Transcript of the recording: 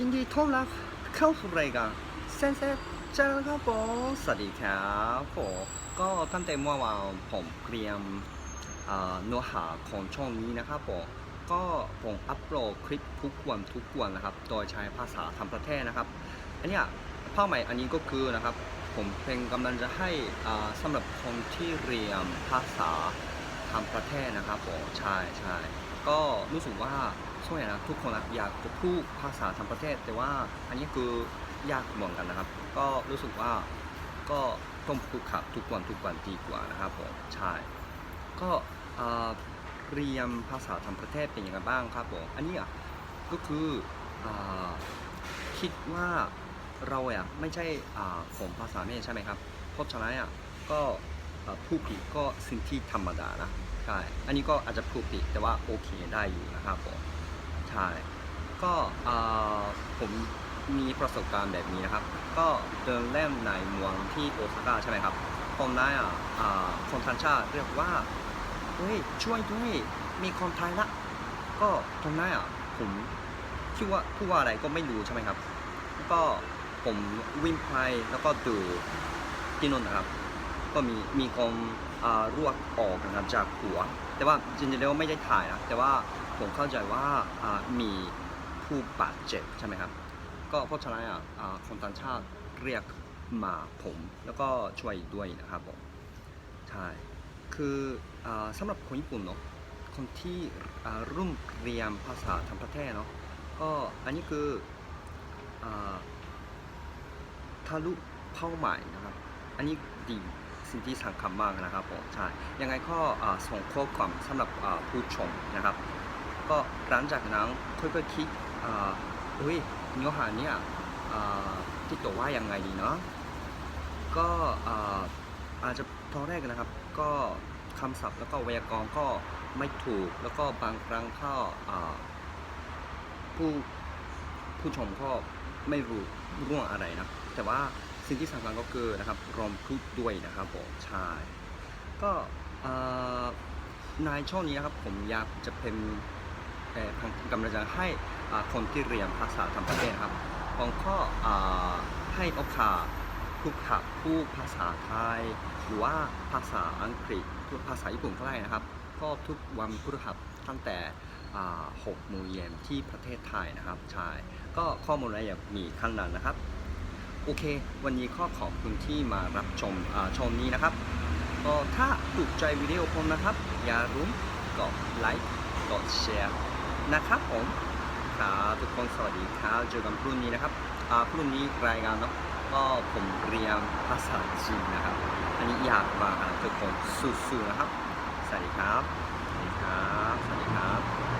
ยินดีต้อนรับเข้าสู่รายการเซนเซเจอครับผมสวัสดีครับผมก็ตั้งแต่เมื่อวานผมเตรียมเนื้อหาของช่องนี้นะครับผมก็ผมอัปโหลดคลิปทุกวันทุกวันนะครับ โดยใช้ภาษาทางประเทศนะครับ อันนี้ยเป้าหมายอันนี้ก็คือนะครับ ผมเป็นกำลังจะให้สำหรับคนที่เรียนภาษาทางประเทศนะครับผมใช่ใช่ก็รู้สึกว่า ส่วนใหญ่นะทุกคนนะอยากจะพูดภาษาทางประเทศ แต่ว่าอันนี้คือยากเหมือนกันนะครับ ก็รู้สึกว่าก็ต้องพูดขับทุกวันทุกวันดีกว่านะครับผมใช่ก็เรียนภาษาทางประเทศเป็นยังไงบ้างครับผมอันนี้อะก็คืออคิดว่าเราอะไม่ใช่อ่าของภาษาแม่ใช่ไหมครับเพราะฉะนั้นอะก็ผู้ผิดก็สิ่งที่ธรรมดานะใช่ อันนี้ก็อาจจะผู้ผิดแต่ว่าโอเคได้อยู่นะครับผม ใช่ ก็อ่าผมมีประสบการณ์แบบนี้นะครับ ก็เดินเล่นในเมืองที่โอซาก้าใช่ไหมครับตรงนั้อะอ่าคนทันชาติเรียกว่า เฮ้ยช่วยด้วยมีคนไทยละ ก็ตรงนั้นอะผมคิดว่าพูดว่าอะไรก็ไม่รู้ใช่ไหมครับ ก็ผมวิ่งไปแล้วก็ดูที่นู่นนะครับ ก็มีมีคนอ่ารวกออกนะครับจากหัว แต่ว่าจริงๆแล้วไม่ได้ถ่ายนะแต่ว่า ผมเข้าใจว่ามีผู้บาดเจ็บใช่ไหมครับ ก็เพราะฉะนั้นอะอ่าคนต่างชาติเรียกมาผม แล้วก็ช่วยด้วยนะครับผมใช่คืออสำหรับคนญี่ปุ่นเนาะคนที่รุ่มเรียนภาษาทางประเทศเนาะก็อันนี้คืออทะลุเป้าหมายนะครับ อันนี้ดีสิ่งที่สำคัญมากนะครับผมใช่ยังไงก็ส่งข้อความสำหรับผู้ชมนะครับ ก็หลังจากนั้นค่อยๆคิดอ่าอุ้ยเนื้อหาเนี่ยที่ตัวว่ายังไงดีเนาะก็อาอาจจะตอนแรกนะครับ ก็คำศัพท์แล้วก็ไวยากรณ์ก็ไม่ถูก แล้วก็บางครั้งก็ผู้ผู้ชมก็ไม่รู้เรื่องอะไรนะ แต่ว่าสิ่งที่สำคัญก็คือนะครับรอมพูดด้วยนะครับผมใช่ก็อ่าในช่วงนี้นะครับผมอยากจะเป็น เอ่อกำลังจะให้คนที่เรียนภาษาทางประเทศครับผมก็อ่าให้โอกาสพูดขับพูดภาษาไทย หรือว่าภาษาอังกฤษพูดภาษาญี่ปุ่นก็ได้นะครับ ก็ทุกวันพฤหัสตั้งแต่หกโมงเย็นที่ประเทศไทยนะครับใช่ก็ข้อมูลรายละเอียดมีข้างนั้นนะครับ โอเค วันนี้ข้อขอบคุณที่มารับชมชมนี้นะครับก็ถ้าถูกใจวิดีโอผมนะครับ อย่าลืมกดไลค์กดแชร์ นะครับผมครับทุกคนสวัสดีครับเจอกันพรุ่งนี้นะครับพรุ่งนี้รายการเนาะก็ผมเรียนภาษาจีนนะครับ อันนี้อยากฝากทุกคนสู้ๆนะครับ สวัสดีครับ สวัสดีครับ สวัสดีครับ